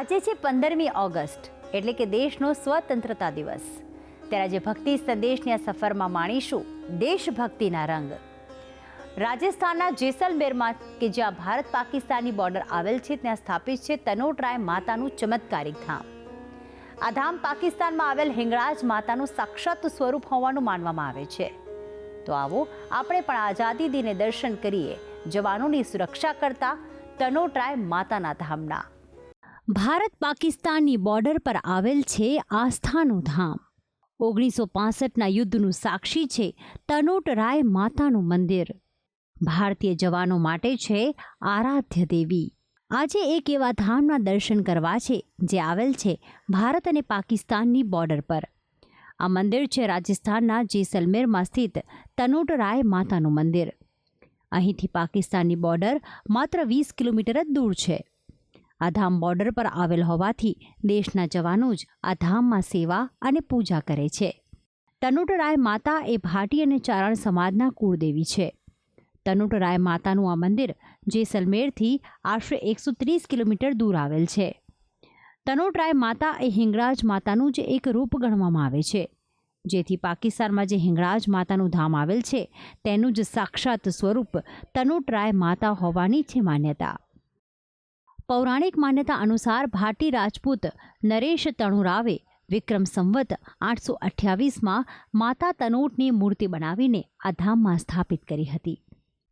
આજે છે પંદરમી ઓગસ્ટ, એટલે કે દેશનો સ્વતંત્રતા દિવસ. ત્યારે આજે ભક્તિ સંદેશની આ સફરમાં માણીશું દેશભક્તિના રંગ. રાજસ્થાનના જેસલમેરમાં, કે જ્યાં ભારત પાકિસ્તાનની બોર્ડર આવેલ છે, ત્યાં સ્થાપિત છે તનોટરાય માતાનું ચમત્કારિક ધામ. આ ધામ પાકિસ્તાનમાં આવેલ હિંગળાજ માતાનું સાક્ષાત સ્વરૂપ હોવાનું માનવામાં આવે છે. તો આવો આપણે પણ આઝાદી દિને દર્શન કરીએ જવાનોની સુરક્ષા કરતા તનોટરાય માતાના ધામના. ભારત પાકિસ્તાનની બોર્ડર પર આવેલ છે આસ્થાનું ધામ. ઓગણીસો પાસઠના યુદ્ધનું સાક્ષી છે તનોટરાય માતાનું મંદિર. ભારતીય જવાનો માટે છે આરાધ્ય દેવી. આજે એક એવા ધામના દર્શન કરવા છે જે આવેલ છે ભારત અને પાકિસ્તાનની બોર્ડર પર. આ મંદિર છે રાજસ્થાનના જેસલમેરમાં સ્થિત તનોટરાય માતાનું મંદિર. અહીંથી પાકિસ્તાનની બોર્ડર માત્ર વીસ કિલોમીટર જ દૂર છે. આ ધામ બોર્ડર પર આવેલ હોવાથી દેશના જવાનો જ આ ધામમાં સેવા અને પૂજા કરે છે. તનુટરાય માતા એ ભાટી અને ચારણ સમાજના કુળદેવી છે. તનુટરાય માતાનું આ મંદિર જેસલમેરથી આશરે એકસો ત્રીસ કિલોમીટર દૂર આવેલ છે. તનોટરાય માતા એ હિંગળાજ માતાનું જ એક રૂપ ગણવામાં આવે છે. જેથી પાકિસ્તાનમાં જે હિંગળાજ માતાનું ધામ આવેલ છે, તેનું જ સાક્ષાત સ્વરૂપ તનોટરાય માતા હોવાની છે માન્યતા. પૌરાણિક માન્યતા અનુસાર ભાટી રાજપૂત નરેશ તણુરાવે વિક્રમ સંવત આઠસો અઠ્યાવીસમાં માતા તનોટની મૂર્તિ બનાવીને આ ધામમાં સ્થાપિત કરી હતી.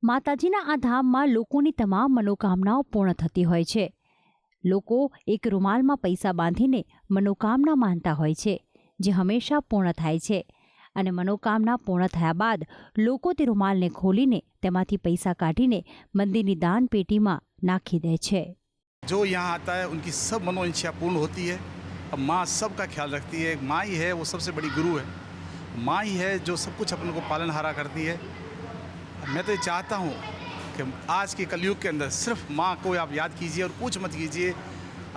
માતાજીના આ ધામમાં લોકોની તમામ મનોકામનાઓ પૂર્ણ થતી હોય છે. લોકો એક રૂમાલમાં પૈસા બાંધીને મનોકામના માનતા હોય છે, જે હંમેશા પૂર્ણ થાય છે અને મનોકામના પૂર્ણ થયા બાદ લોકો તે રૂમાલને ખોલીને તેમાંથી પૈસા કાઢીને મંદિરની દાન પેટીમાં નાખી દે છે. जो यहाँ आता है उनकी सब मनोइच्छा पूर्ण होती है अब माँ सबका ख्याल रखती है माँ ही है वो सबसे बड़ी गुरु है माँ ही है जो सब कुछ अपन को पालन हारा करती है मैं तो ये चाहता हूँ कि आज के कलयुग के अंदर सिर्फ माँ को आप याद कीजिए और कुछ मत कीजिए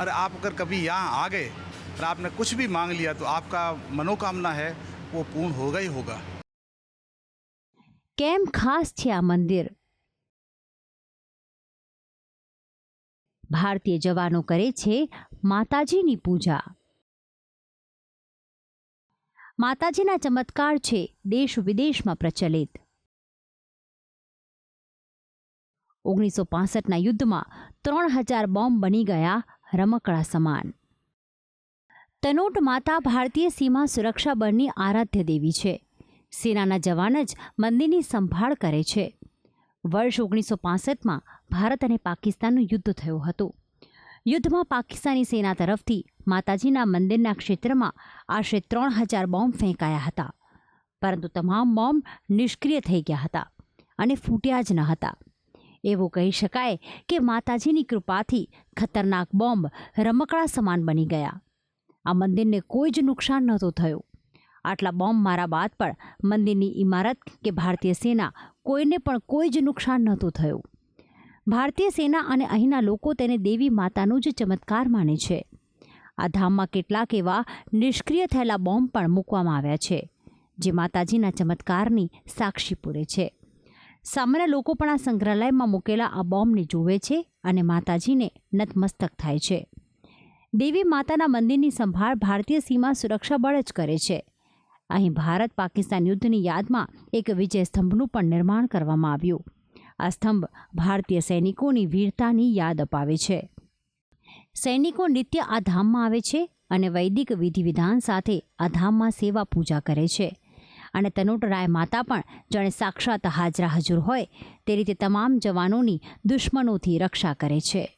और आप अगर कभी यहाँ आ गए और आपने कुछ भी मांग लिया तो आपका मनोकामना है वो पूर्ण होगा ही होगा કેમ ખાસ છે આ મંદિર ભારતીય જવાનો કરે છે માતાજીની પૂજા. માતાજીના ચમત્કાર છે દેશ વિદેશમાં પ્રચલિત. ઓગણીસો પાસઠના યુદ્ધમાં ત્રણ હજાર બોમ્બ બની ગયા રમકડા સમાન. તનોટ માતા ભારતીય સીમા સુરક્ષા બળની આરાધ્ય દેવી છે. સેનાના જવાન જ મંદિરની સંભાળ કરે છે. વર્ષ ઓગણીસો પાસઠમાં ભારત અને પાકિસ્તાનનું યુદ્ધ થયું હતું. યુદ્ધમાં પાકિસ્તાની સેના તરફથી માતાજીના મંદિરના ક્ષેત્રમાં આશરે ત્રણ હજાર બોમ્બ ફેંકાયા હતા. પરંતુ તમામ બોમ્બ નિષ્ક્રિય થઈ ગયા હતા અને ફૂટ્યા જ ન હતા. એવું કહી શકાય કે માતાજીની કૃપાથી ખતરનાક બોમ્બ રમકડા સમાન બની ગયા. આ મંદિરને કોઈ જ નુકસાન નહોતું થયું. આટલા બોમ્બ મારા બાદ પણ મંદિરની ઇમારત કે ભારતીય સેના કોઈને પણ કોઈ જ નુકસાન નહોતું થયું. ભારતીય સેના અને અહીંના લોકો તેને દેવી માતાનું જ ચમત્કાર માને છે. આ ધામમાં કેટલાક એવા નિષ્ક્રિય થયેલા બોમ્બ પણ મૂકવામાં આવ્યા છે, જે માતાજીના ચમત્કારની સાક્ષી પૂરે છે. સામાન્ય લોકો પણ આ સંગ્રહાલયમાં મૂકેલા આ બોમ્બને જુએ છે અને માતાજીને નતમસ્તક થાય છે. દેવી માતાના મંદિરની સંભાળ ભારતીય સીમા સુરક્ષા બળ જ કરે છે. અહીં ભારત પાકિસ્તાન યુદ્ધની યાદમાં એક વિજય સ્તંભનું પણ નિર્માણ કરવામાં આવ્યું. આ સ્તંભ ભારતીય સૈનિકોની વીરતાની યાદ અપાવે છે. સૈનિકો નિત્ય આ ધામમાં આવે છે અને વૈદિક વિધિ વિધાન સાથે આ ધામમાં સેવા પૂજા કરે છે. અને તનોટરાય માતા પણ જાણે સાક્ષાત હાજરા હજુર હોય તે રીતે તમામ જવાનોની દુશ્મનોથી રક્ષા કરે છે.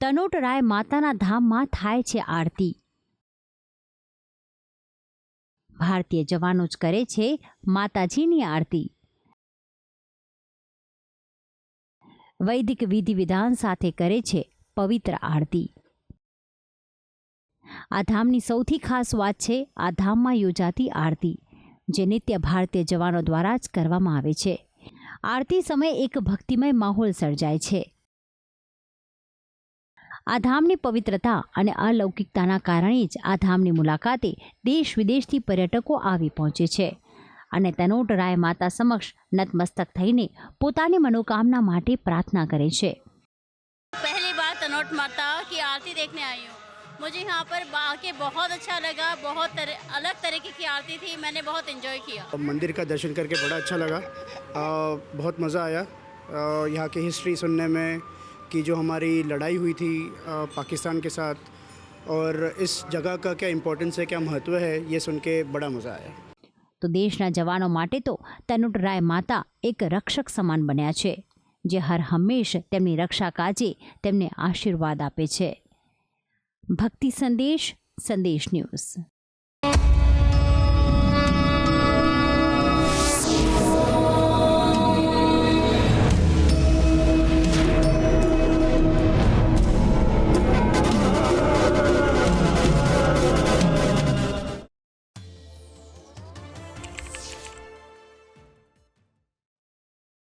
તનોટરાય માતાના ધામમાં થાય છે આરતી. ભારતીય જવાનો જ કરે છે માતાજીની આરતી. વૈદિક વિધિ વિધાન સાથે કરે છે પવિત્ર આરતી. આ ધામની સૌથી ખાસ વાત છે આ ધામમાં યોજાતી આરતી, જે નિત્ય ભારતીય જવાનો દ્વારા જ કરવામાં આવે છે. આરતી સમયે એક ભક્તિમય માહોલ સર્જાય છે. આ ધામની પવિત્રતા અને અલૌકિકતાના કારણે જ આ ધામની મુલાકાતે દેશ વિદેશથી પર્યટકો આવી પહોંચે છે અને તનોટરાય માતા સમક્ષ નતમસ્તક થઈને પોતાની મનોકામના માટે પ્રાર્થના કરે છે पहली बात तनोट माता की आरती देखने आई हूँ मुझे यहाँ पर आके बहुत अच्छा लगा बहुत तरह, अलग तरीके की आरती थी मैंने बहुत इन्जॉय किया मंदिर का दर्शन करके बड़ा अच्छा लगा आ, बहुत मज़ा आया आ, यहाँ की हिस्ट्री सुनने में कि जो हमारी लड़ाई हुई थी आ, पाकिस्तान के साथ और इस जगह का क्या इम्पोर्टेंस है क्या महत्व है ये सुन के बड़ा मज़ा आया તો દેશના જવાનો માટે તો તનુટરાય માતા એક રક્ષક સમાન બન્યા છે જે હર હંમેશ તેમની રક્ષા કાજે તેમને આશીર્વાદ આપે છે ભક્તિ સંદેશ સંદેશ ન્યૂઝ